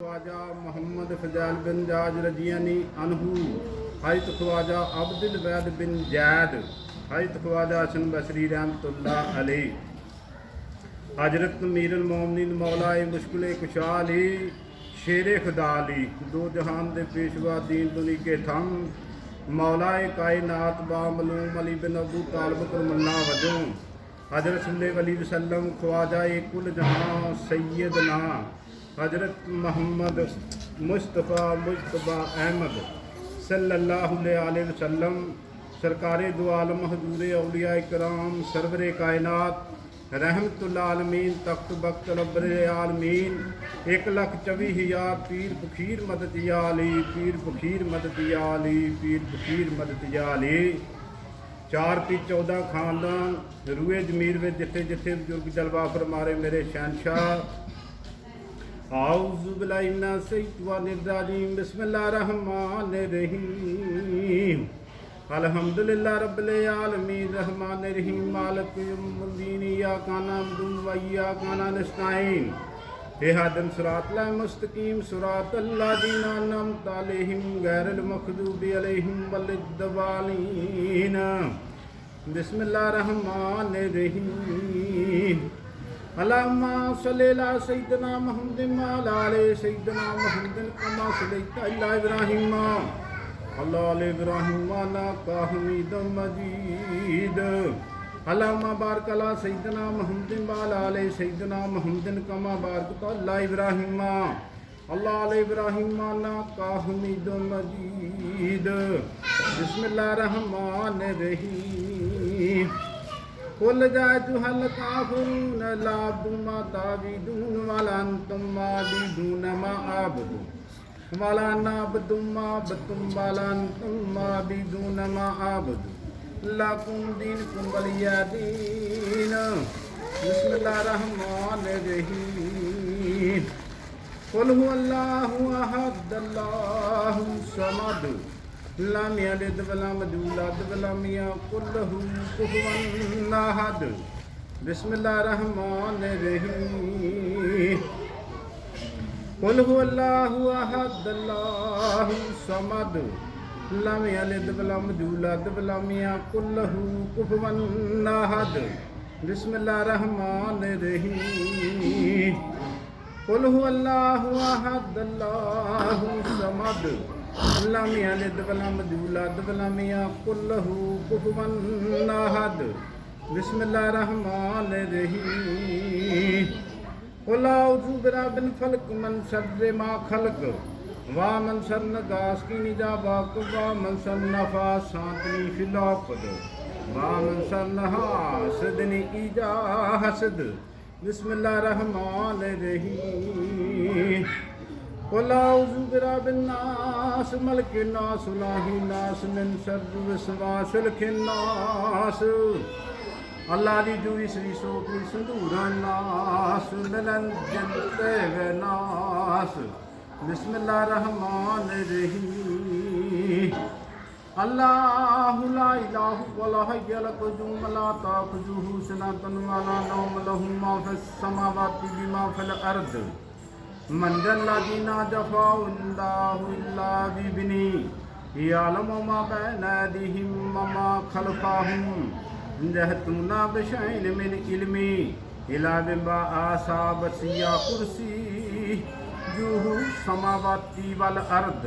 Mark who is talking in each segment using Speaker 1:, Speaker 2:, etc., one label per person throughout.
Speaker 1: ख्वाजा मोहम्मद फजैल बिन जाज रजियानी अनहू हजरत ख्वाजा अब्दुल वैद बिन जैद हजरत ख्वाजा हसन बसरी रहमतुल्ला अलैह हजरत मीर मोमिन मौलाए मुश्किल कुशा अली शेर खुदा अली दो जहान दे पेशवा दीन दुनी के थम मौलाए कायनात बामलूम अली बिन अबू तालिब करमल्ला वजों हजरत सल्लल्लाहु अलैहि वसल्लम ख्वाजा कुल जहां सैयदना हजरत मोहम्मद मुस्तफ़ा मुशतबा अहमद सल्लल्लाहु अलैहि वसल्लम सरकार दो आलम हजूर अलिया कराम सरवर कायनात रहमतुल्ला आलमीन तख्त बख्त रब्बर आलमीन एक लख चौबी हज़ार पीर फकीर मदद या अली पीर फकीर मदद या अली पीर फकीर मदद या अली ਚਾਰ ਪੀ 14 ਖਾਨਦਾਨ ਰੂਏ ਜ਼ਮੀਰ ਵਿੱਚ ਜਿੱਥੇ ਜਿੱਥੇ ਬਜ਼ੁਰਗ ਜਲਵਾ ਫਰਮਾਰੇ ਮੇਰੇ أعوذ بالله من الشيطان الرجيم بسم الله الرحمن الرحيم الحمد لله رب العالمين الرحمن الرحيم مالك يوم الدين إياك نعبد وإياك نستعين اهدنا صراط المستقيم صراط الذين أنعمت عليهم غير المغضوب عليهم ولا الضالين بسم الله الرحمن الرحيم اللهم صل على سيدنا محمد وعلى ال سيدنا محمد كما صليت على ابراهيم وعلى ال ابراهيم انك حميد مجيد اللهم بارك على سيدنا محمد وعلى ال سيدنا محمد كما باركت على ابراهيم وعلى ال ابراهيم انك حميد مجيد بسم الله الرحمن الرحيم قل جاءتها الكافرون لا عبد ما تعبدون ولا أنتم عابدون ما أعبد ولا نعبد ما عبدتم ولا أنتم عابدون ما أعبد لكم دينكم ولي دين بسم الله الرحمن الرحيم قل هو الله أحد الله الصمد لم يلد ولم يولد ولم يكن له كفوا احد بسم الله الرحمن الرحيم قل هو الله احد الله الصمد لم يلد ولم يولد ولم يكن له كفوا احد بسم الله الرحمن الرحيم قل هو الله احد الله الصمد ਲਮਿਆ ਲਦਬਲਾ ਮਦੂਲਾ ਦਬਲਮਿਆ ਕੁਲਹੂ ਕੁਫਵਨ ਅਹਦ ਬਿਸਮਿਲ੍ਲਾਹਿ ਰਹਿਮਾਨ ਰਹੀਮ قل اعوذ برب الفلق من شر ما خلق ومن شر النفاس کی نجا واقف ومن شر النفاس ساتنی فی العقد ومن شر الحاسد ایجا حسد بسم اللہ الرحمن الرحیم ولاؤزو برا بالناس ملک الناس الہی ناس من شر وسواس الخناس اللہ دی جوئی سری سو کوئی سندورا ناس ملن جنتے و ناس بسم اللہ الرحمن الرحیم اللہ لا الہ ولا حی لقدوم لا تاخذوه سنة ولا نوم له ما في السماوات بما في الارض من ذا الذي لا جفاء الله إلا بإذنه يعلم ما بين أيديهم وما خلفهم يهتون بشيء من علمه إلا بما أصاب سيا كرسي جوه السماوات والأرض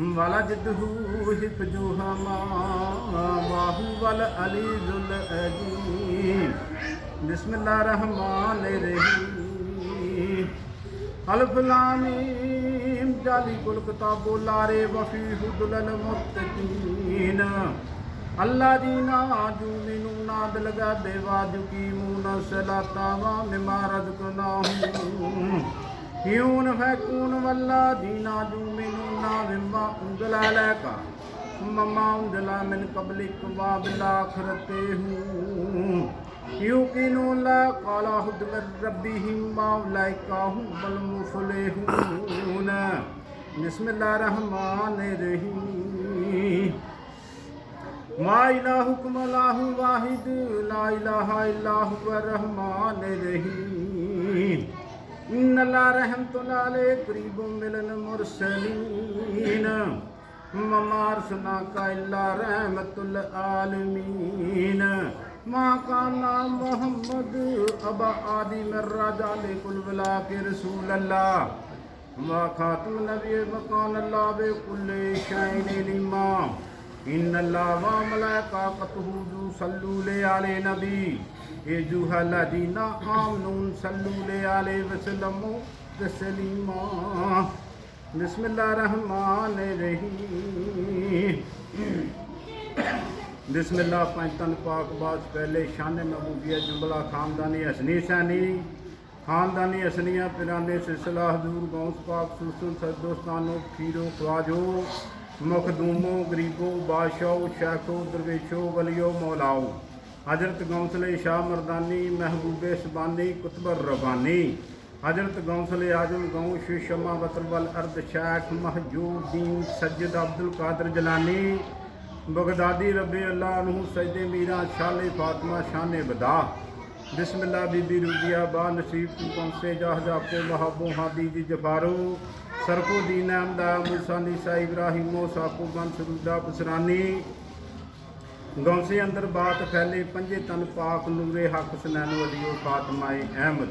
Speaker 1: ولا جده حفظهما وهو العلي العظيم بسم الله الرحمن الرحيم ਅਲਫ ਲਾਮੀਮ ਜਾਲੀ ਕੁਲ ਕਿਤਾਬੋ ਲਾਰੇ ਵਫੀ ਹੁਦਲ ਮੁਤਕੀਨ। ਅੱਲਾ ਦੀ ਨਾ ਜੂ, ਮਿਨੂ ਨਾ ਦਿਲ ਗਾ ਦੇਵਾ ਜੂ ਕੀ ਮੂਨ ਸਲਾਤਾ ਵਾ ਮਿਮਾਰਦ ਕਨਾ ਹਿਉਨ ਫੈਕੂਨ ਵੱਲਾ ਦੀਨਾ ਜੂ, ਮਿਨੂ ਨਾ ਵਿੰਬਾ ਉਂਗਲਾ ਲੈ ਕਾ। ममाम जला मिन कबलिक वाबिला खरते हूँ यूकिनो ला काला हुद रब्बी हिमाव लाइका हूँ बल मुफले हूँ बिस्मिल्लाह रहमान रहीम मा इलाहुकुम अल्लाहु वाहिद ला इलाहा इल्ला हुव रहमान रहीम इन अल्लाह रहमतुल्लाह अलैहि करीबुम मिनल मुरसलीन ममार सुना का इल्ला रहमतुल आलमीन माँ का नाम मोहम्मद अबा आदि मर्रा जाले कुल वला के रसूल अल्लाह मा खातम नबी मकान अल्लाह बे कुल्ले शाइन लिमा इन अल्लाह व मलाइकातहु यु सल्लू ले आले नबी ए जुहलदीना आमनून सल्लू ले आले वसल्लमो तस्लीमा ਬਿਸਮਿਲ੍ਲਾ ਰਹਿਮਾਨ ਰਹੀਮ। ਬਿਸਮਿਲ੍ਲਾ ਪੰਜ ਤਨ ਪਾਕ ਬਾਦ ਪਹਿਲੇ ਸ਼ਾਨ ਮਹਬੂਬੀਆ ਜੁਮਲਾ ਖਾਨਦਾਨੀ ਹਸਨੀ ਸਾਨੀ। ਖਾਨਦਾਨੀ ਅਸਲੀਆਂ ਪਿਰਾਨੇ ਸਿਲਸਿਲਾ ਹਜ਼ੂਰ ਗੌਸ ਪਾਕ ਸੁਸਨ ਸਦੋਸਤਾਨੋ ਖੀਰੋ ਖਵਾਜੋ, ਮਖਦੂਮੋ, ਗਰੀਬੋ, ਬਾਦਸ਼ਾਹੋ, ਸ਼ਾਖੋ, ਦਰਵੇਸ਼ੋ, ਵਲਿਓ, ਮੌਲਾਓ। ਹਜ਼ਰਤ ਗੌਸਲੇ ਸ਼ਾਹ ਮਰਦਾਨੀ, ਮਹਿਬੂਬੇ ਸਬਾਨੀ, ਕੁਤਬਰ ਰਬਾਨੀ। हजरत गौसले आजम गौ शमा वतरवल अर्द Shaikh महजूद्दीन Sajjad Abdul Qadir Jilani Baghdadi रबी अल्लाह अनहु सजदे मीरा शाले फातिमा शान बदा बिस्मिल्लाह बीबी रुबिया बा नसीब तू कौसे जहजा को वहाबो हादी जी जफारो सरको दीन अहमदा मुसानी सा इब्राहिमो साको बन सरूदा बसरानी ਗੌਸੇ ਅੰਦਰ ਬਾਤ ਫੈਲੇ ਪੰਜੇ ਤਨ ਪਾਕ ਨੂਰੇ ਹੱਕ ਸਨੈਨ ਵਲੀਓ ਫਾਤਮਾਏ ਅਹਿਮਦ